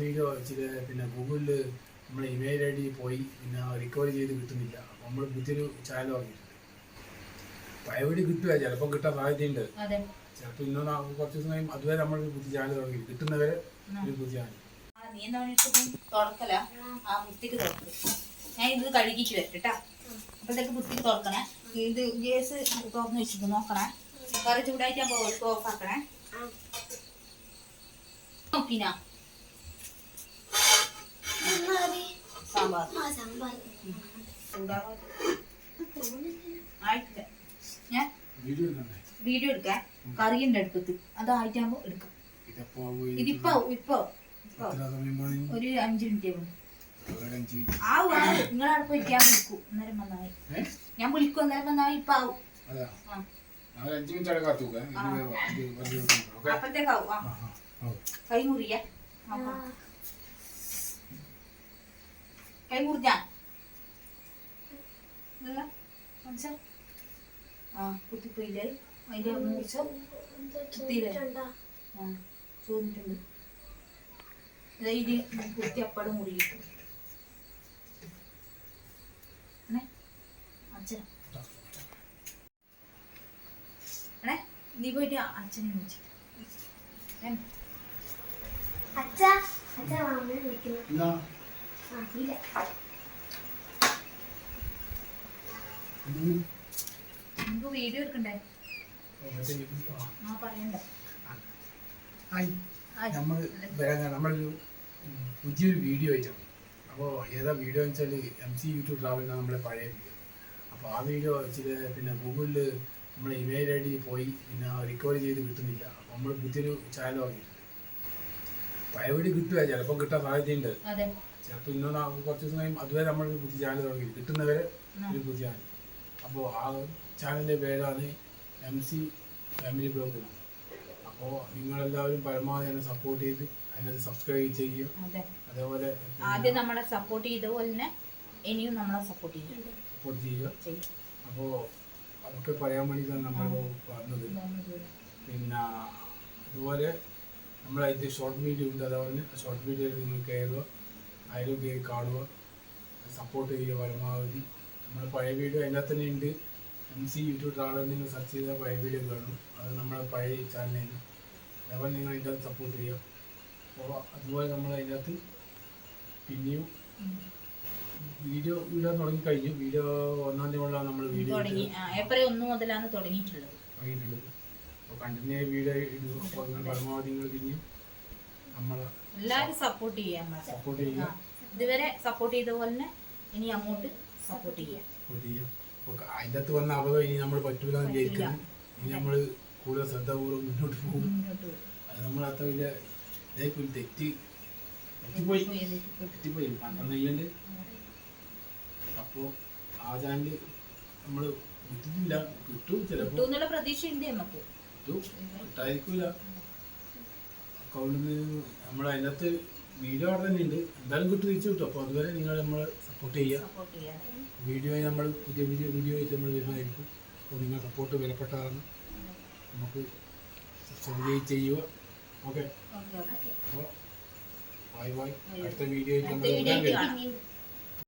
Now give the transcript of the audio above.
Video വെച്ചിട്ട് പിന്നെ ഗൂഗിളിൽ നമ്മുടെ ഇമെയിൽ ഐ ഡി പോയി പിന്നെ റിക്കവറി ചെയ്ത് കിട്ടുന്നില്ല. അപ്പോൾ നമ്മൾ ബുദ്ധിയൊരു ചാനൽ തുടങ്ങിയിട്ടുണ്ട് പഴയ വീഡിയോ കിട്ടുക ചിലപ്പോൾ കിട്ടാൻ സാധ്യതയുണ്ട്. അതെ. ചിലപ്പോൾ ഇന്നോ കുറച്ച് ദിവസം കഴിയും അതുവരെ നമ്മൾ ബുദ്ധി ചായ തുടങ്ങി. കിട്ടുന്നവരെ ഒരു ബുദ്ധിയാണ് നീ എന്താ തുറക്കല. ആ വൃത്തിക്ക് തുറക്ക്. ഞാൻ ഇത് കഴുകിച്ച് വരട്ടെ അപ്പോഴത്തേക്ക് വൃത്തിക്ക് തുറക്കണേ. ഇത് ഗ്യാസ് തുറന്ന് വെച്ചിട്ട് നോക്കണേ. കറി ചൂടായിട്ടാകുമ്പോൾ ഓഫ് ആക്കണേ. നോക്കിനാ. സാമ്പാർ. ആയിട്ടില്ല. ഞാൻ വീഡിയോ എടുക്കാൻ കറിയുണ്ട് അടുപ്പത്ത്. അതായിട്ടാകുമ്പോൾ എടുക്കാം. ഇതിപ്പോ ഇപ്പൊ ഒരു അഞ്ച് മിനിറ്റ് ആവും ഒരു അഞ്ച് മിനിറ്റ്. ആ നിങ്ങളവിടെ പോയി ഞാൻ വിളിക്കൂ. അന്നേരം വന്നായി ഞാൻ വിളിക്കും അന്നേരം വന്നായി ഇപ്പൊ ആവും. അപ്പത്തേക്കാവും കൈ ഞാൻ ഒരു അഞ്ച് മിനിറ്റ് അവിടെ കാത്തു ഓക്കെ അപ്പഴത്തേക്കാവും ആ കൈ മുറിയ കൈ മുറിഞ്ഞ? ആ കുത്തിപ്പോയില്ലേ? അതിന്റെ മൂർച്ച കുത്തിയില്ലേ? ആ ചോദിച്ചിട്ടുണ്ട് ഇതാ ഇത് കുത്തി അപ്പടം മുറിയിട്ടു അച്ഛൻ. എണേ നീ പോയിട്ട് അച്ഛനെ വിളിച്ചിട്ട്? അച്ഛ അച്ഛ വിളിക്കുന്നു. വീഡിയോ എടുക്കണ്ടേ. നമ്മൾ നമ്മളൊരു പുതിയൊരു വീഡിയോ ആയിട്ടാണ്. അപ്പോൾ ഏതാ വീഡിയോ എന്ന് വെച്ചാൽ എം സി യൂട്യൂബ് ട്രാവൽ നമ്മളെ പഴയ വീഡിയോ. അപ്പോൾ ആ വീഡിയോ ഇച്ചിരി പിന്നെ ഗൂഗിളിൽ നമ്മളെ ഇമെയിൽ ഐ ഡി പോയി പിന്നെ റിക്കവർ ചെയ്ത് കിട്ടുന്നില്ല. അപ്പോൾ നമ്മൾ പുതിയൊരു ചാനൽ തുടങ്ങിയിട്ടുണ്ട് പഴയ വീഡിയോ കിട്ടുക ചിലപ്പോൾ കിട്ടാൻ സാധ്യതയുണ്ട്. ചിലപ്പോൾ ഇന്നോ കുറച്ച് ദിവസം കഴിയും അതുവരെ നമ്മൾ പുതിയ ചാനൽ തുടങ്ങി. കിട്ടുന്നവരെ. ഒരു പുതിയ ചാനൽ അപ്പോൾ ആ ചാനലിന്റെ പേരാണ് എം സി ഫാമിലി ബ്ലോഗ് എന്നാണ്. അപ്പോൾ നിങ്ങളെല്ലാവരും പരമാവധി എന്നെ സപ്പോർട്ട് ചെയ്ത് അതിനകത്ത് സബ്സ്ക്രൈബ് ചെയ്യും അതെ. അതേപോലെ ആദ്യം നമ്മളെ സപ്പോർട്ട് ചെയ്ത പോലെ തന്നെ ഇനിയും നമ്മളെ സപ്പോർട്ട് ചെയ്യും സപ്പോർട്ട് ചെയ്യുക. ചെയ്യും അപ്പോൾ അതൊക്കെ പറയാൻ വേണ്ടിയിട്ടാണ് നമ്മൾ വന്നത്. പിന്നെ അതുപോലെ നമ്മളതിൽ ഷോർട്ട് വീഡിയോ ഉണ്ട് അതേപോലെ ഷോർട്ട് വീഡിയോയിൽ നിങ്ങൾ കയറുക അതിലും കയറി കാണുക സപ്പോർട്ട് ചെയ്യുക പരമാവധി. നമ്മൾ പഴയ വീഡിയോ അതിനകത്ത് തന്നെ ഉണ്ട്. എം സി യൂട്യൂബ് ട്രാവലർ നിങ്ങൾ സെർച്ച് ചെയ്താൽ പഴയ വീഡിയോ കാണും. അത് നമ്മുടെ പഴയ ചാനലിൽ അതേപോലെ നിങ്ങൾ അതിന്റെ അകത്ത് സപ്പോർട്ട് ചെയ്യുക. അപ്പോൾ അതുപോലെ നമ്മൾ അതിനകത്ത് പിന്നെയും വീഡിയോ വീഡിയോ തുടങ്ങിക്കഴിഞ്ഞു വീഡിയോ ഒന്നാം തീയതി കൊണ്ടാണ് നമ്മൾ വീഡിയോ ആ, ഏപ്രിൽ ഒന്ന് മുതലാണ് തുടങ്ങിയിട്ടുള്ളത്. തുടങ്ങിയിട്ടുള്ളത്. അപ്പോൾ കണ്ടിന്യൂ വീഡിയോ ഇടുന്നു അപ്പോൾ നിങ്ങൾ പരമാവധി നിങ്ങൾ പിന്നെയും നമ്മളെ എല്ലാവരും സപ്പോർട്ട് ചെയ്യാൻ സപ്പോർട്ട് ചെയ്യുക. ഇതുവരെ സപ്പോർട്ട് ചെയ്ത പോലെ ഇനി അങ്ങോട്ട് സപ്പോർട്ട് ചെയ്യാം. സപ്പോർട്ട് ചെയ്യുക അപ്പോൾ അതിന്റെ അകത്ത് വന്ന അപകടം ഇനി നമ്മൾ പറ്റൂല എന്ന് വിചാരിക്കുന്നു. ഇനി നമ്മൾ കൂടുതൽ ശ്രദ്ധാപൂർവം മുന്നോട്ട് പോകും. അത് നമ്മൾ അത്ര വലിയ ഇതായിപ്പോയി തെറ്റി തെറ്റിപ്പോയി. തെറ്റിപ്പോയി പന്ത്രണ്ട് അപ്പോൾ ആ ചാനൽ നമ്മൾ കിട്ടുന്നില്ല. കിട്ടും ചിലപ്പോൾ പ്രതീക്ഷ പ്രതീക്ഷയുണ്ട് നമുക്ക്. കിട്ടും. കിട്ടാതിരിക്കൂല. അക്കൗണ്ടിൽ നിന്ന് നമ്മൾ അതിനകത്ത് വീഡിയോ അവിടെ തന്നെ ഉണ്ട്. എന്തായാലും കിട്ടും തിരിച്ചു കിട്ടും. അപ്പോൾ അതുവരെ നിങ്ങൾ നമ്മൾ സപ്പോർട്ട് ചെയ്യുക. വീഡിയോ നമ്മൾ പുതിയ പുതിയ വീഡിയോ ആയിട്ട് നമ്മൾ വരുന്നതായിരിക്കും. അപ്പോൾ നിങ്ങൾ സപ്പോർട്ട് വിലപ്പെട്ടതാണ്. നമുക്ക് സബ്സ്ക്രൈബ് ചെയ്യുക. ഓക്കെ അപ്പോൾ ബൈ ബൈ അടുത്ത വീഡിയോ ആയിട്ട് നമ്മൾ